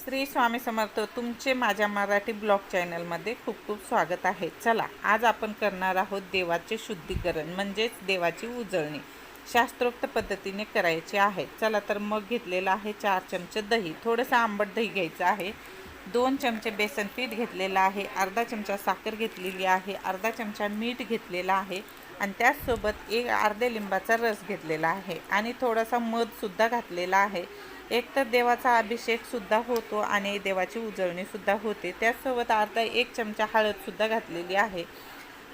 श्री स्वामी समर्थ तुमचे माझ्या मराठी ब्लॉग चॅनलमध्ये खूप खूप स्वागत आहे. चला आज आपण करणार आहोत देवाचे शुद्धीकरण म्हणजेच देवाची उजळणी. शास्त्रोक्त पद्धतीने करायची आहे. चला तर मग घेतलेलं आहे चार चमचे दही. थोडंसं आंबट दही घ्यायचं आहे. दोन चमचे बेसन पीठ घेतलेलं आहे. अर्धा चमचा साखर घेतलेली आहे. अर्धा चमचा मीठ घेतलेला आहे. आणि त्याचसोबत एक अर्ध्या लिंबाचा रस घेतलेला आहे. आणि थोडासा मधसुद्धा घातलेला आहे. एक तर देवाचा अभिषेकसुद्धा होतो आणि देवाची उजळणीसुद्धा होते. त्याचसोबत अर्धा एक चमचा हळदसुद्धा घातलेली आहे.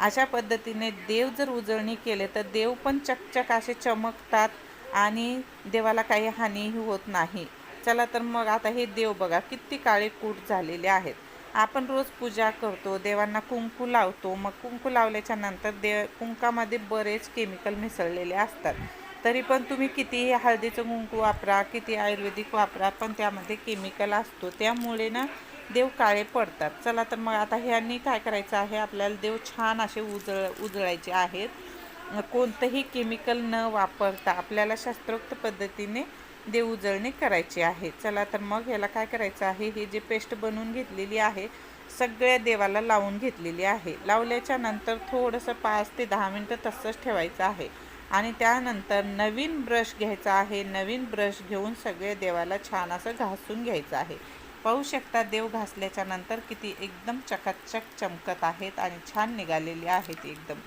अशा पद्धतीने देव जर उजळणी केले तर देव पण चकचक असे चमकतात आणि देवाला काही हानीही होत नाही. चला तर मग आता हे देव बघा किती काळे कूट झालेले आहेत. आपण रोज पूजा करतो देवांना कुंकू लावतो. मग कुंकू लावल्याच्या नंतर दे कुंकामध्ये बरेच केमिकल मिसळलेले असतात. तरी पण तुम्ही कितीही हळदीचं कुंकू वापरा किती आयुर्वेदिक वापरा पण त्यामध्ये केमिकल असतो. त्यामुळे ना देव काळे पडतात. चला तर मग आता ह्यांनी काय करायचं आहे? आपल्याला देव छान असे उजळ उजळायचे आहेत. कोणतंही केमिकल न वापरता आपल्याला शास्त्रोक्त पद्धतीने देव उजळणी करायची आहे. चला तर मग ह्याला काय करायचं आहे? ही जी पेस्ट बनवून घेतलेली आहे सगळ्या देवाला लावून घेतलेली आहे. लावल्याच्या नंतर थोडंसं पाच ते दहा मिनटं तसंच ठेवायचं आहे. आणि त्यानंतर नवीन ब्रश घ्यायचा आहे. नवीन ब्रश घेऊन सगळे देवाला छान असं घासून घ्यायचं आहे. पाहू शकता देव घासल्याच्या नंतर किती एकदम चकाचक चमकत आहेत आणि छान निघालेली आहेत एकदम.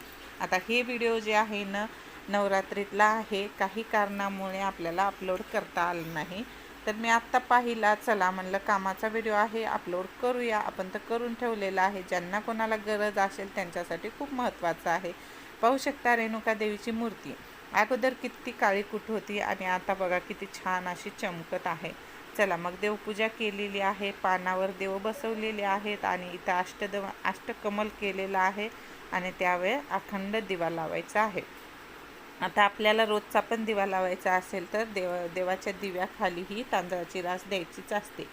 आता हे व्हिडिओ जे आहे ना नवरात्रीतला आहे. काही कारणामुळे आपल्याला अपलोड करता आलं नाही. तर मी आत्ता पाहिला. चला म्हणलं कामाचा व्हिडिओ आहे अपलोड करूया. आपण तर करून ठेवलेला आहे. ज्यांना कोणाला गरज असेल त्यांच्यासाठी खूप महत्त्वाचं आहे. पाहू शकता रेणुका देवीची मूर्ती. अगोदर किती काळी कुठ होती आणि आता बघा किती छान अशी चमकत आहे. चला मग देवपूजा केलेली आहे पानावर देव बसवलेले आहेत आणि इथं अष्टदव अष्टकमल केलेलं आहे आणि त्यावेळे अखंड दिवा लावायचा आहे. आता आपल्याला रोजचा पण दिवा लावायचा असेल तर देव देवाच्या दिव्याखालीही तांदळाची रास द्यायचीच असते.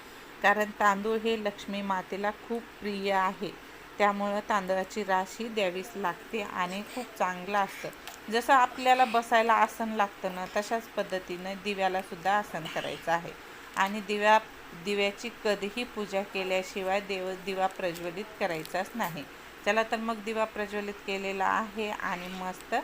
कारण तांदूळ हे लक्ष्मी मातेला खूप प्रिय आहे. त्यामुळं तांदळाची रास ही द्यावीच लागते आणि खूप चांगलं असतं. जसं आपल्याला बसायला आसन लागतं ना तशाच पद्धतीनं दिव्यालासुद्धा आसन करायचं आहे. आणि दिव्या दिव्याची कधीही पूजा केल्याशिवाय देव दिवा प्रज्वलित करायचाच नाही. चला तर मग दिवा प्रज्वलित केलेला आहे आणि मस्त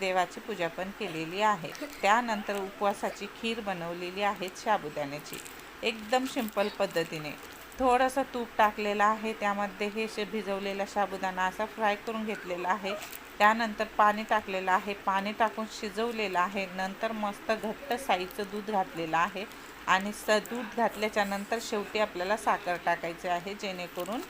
देवाची पूजा पण केलेली आहे. त्यानंतर उपवासाची खीर बनवलेली आहे साबुदाण्याची एकदम सिंपल पद्धतीने. थोडंसं तूप टाकलेलं आहे त्यामध्ये हे शे भिजवलेला साबुदाणा असा फ्राय करून घेतलेला आहे. त्यानंतर पाणी टाकलेलं आहे पाणी टाकून शिजवलेलं आहे. नंतर मस्त घट्ट साईचं दूध घातलेलं आहे आणि स दूध घातल्याच्या नंतर शेवटी आपल्याला साखर टाकायची आहे जेणेकरून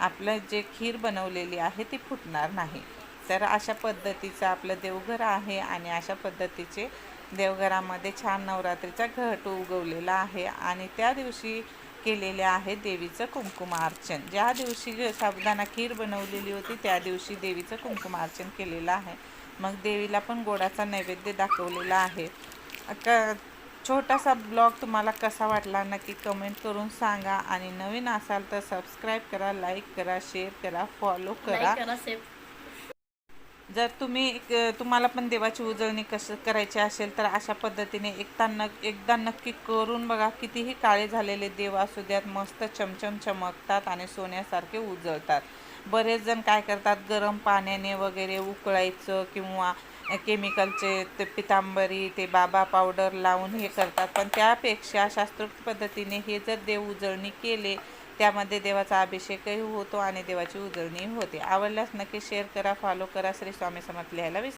आपलं जे खीर बनवलेली आहे ती फुटणार नाही. तर अशा पद्धतीचं आपलं देवघर आहे आणि अशा पद्धतीचे देवघरामध्ये छान नवरात्रीचा घट उगवलेला आहे. आणि त्या दिवशी केलेले आहे देवीचं कुंकुमार्चन ज्या दिवशी साबुदाणा खीर बनवलेली होती त्या दिवशी देवीचं कुंकुमार्चन केलेलं आहे. मग देवीला पण गोडाचा नैवेद्य दाखवलेला आहे. क छोटासा ब्लॉग तुम्हाला कसा वाटला नक्की कमेंट करून सांगा. आणि नवीन असाल तर सबस्क्राईब करा लाईक करा शेअर करा फॉलो करा. जर तुम्ही तुम्हाला पण देवाची उजळणी कसं करायची असेल तर अशा पद्धतीने एकदा न एकदा नक्की करून बघा कितीही काळे झालेले देव असू द्यात मस्त चमचम चमकतात आणि सोन्यासारखे उजळतात. बरेच जण काय करतात गरम पाण्याने वगैरे उकळायचं किंवा केमिकलचे ते पितांबरी ते बाबा पावडर लावून हे करतात. पण त्यापेक्षा शास्त्रोक्त पद्धतीने हे जर देव उजळणी केले त्यामध्ये देवाचा अभिषेकही होतो आणि देवाची उजळणी होते. आवडल्यास नक्की शेअर करा फॉलो करा. श्री स्वामी समर्थ लिहायला विसरू